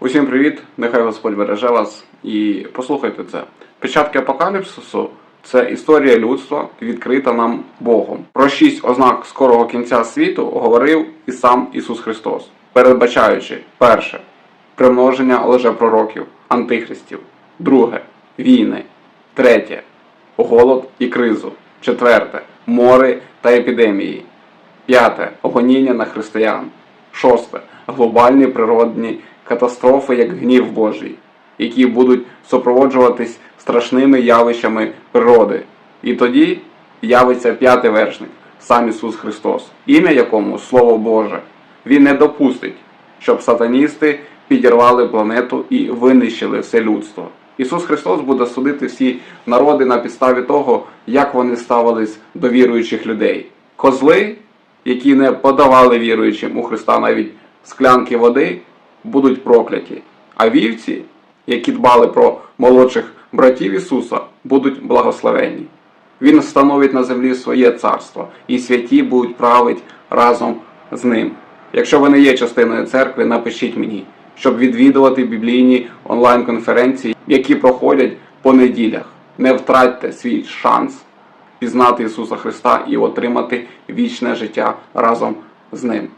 Усім привіт! Нехай Господь береже вас і послухайте це. Початки апокаліпсису це історія людства, відкрита нам Богом. Про шість ознак скорого кінця світу говорив і сам Ісус Христос, передбачаючи перше примноження лжепророків, антихристів, друге війни, третє голод і кризу, четверте мори та епідемії, П'яте гоніння на християн. Шосте глобальні природні катастрофи, як гнів Божий, які будуть супроводжуватись страшними явищами природи. І тоді явиться п'ятий вершник, сам Ісус Христос, ім'я якому Слово Боже. Він не допустить, щоб сатаністи підірвали планету і винищили все людство. Ісус Христос буде судити всі народи на підставі того, як вони ставились до віруючих людей. Козли, які не подавали віруючим у Христа навіть склянки води, будуть прокляті. А вівці, які дбали про молодших братів Ісуса, будуть благословенні. Він встановить на землі своє царство, і святі будуть правити разом з ним. Якщо ви не є частиною церкви, напишіть мені, щоб відвідувати біблійні онлайн-конференції, які проходять по неділях. Не втратьте свій шанс пізнати Ісуса Христа і отримати вічне життя разом з Ним.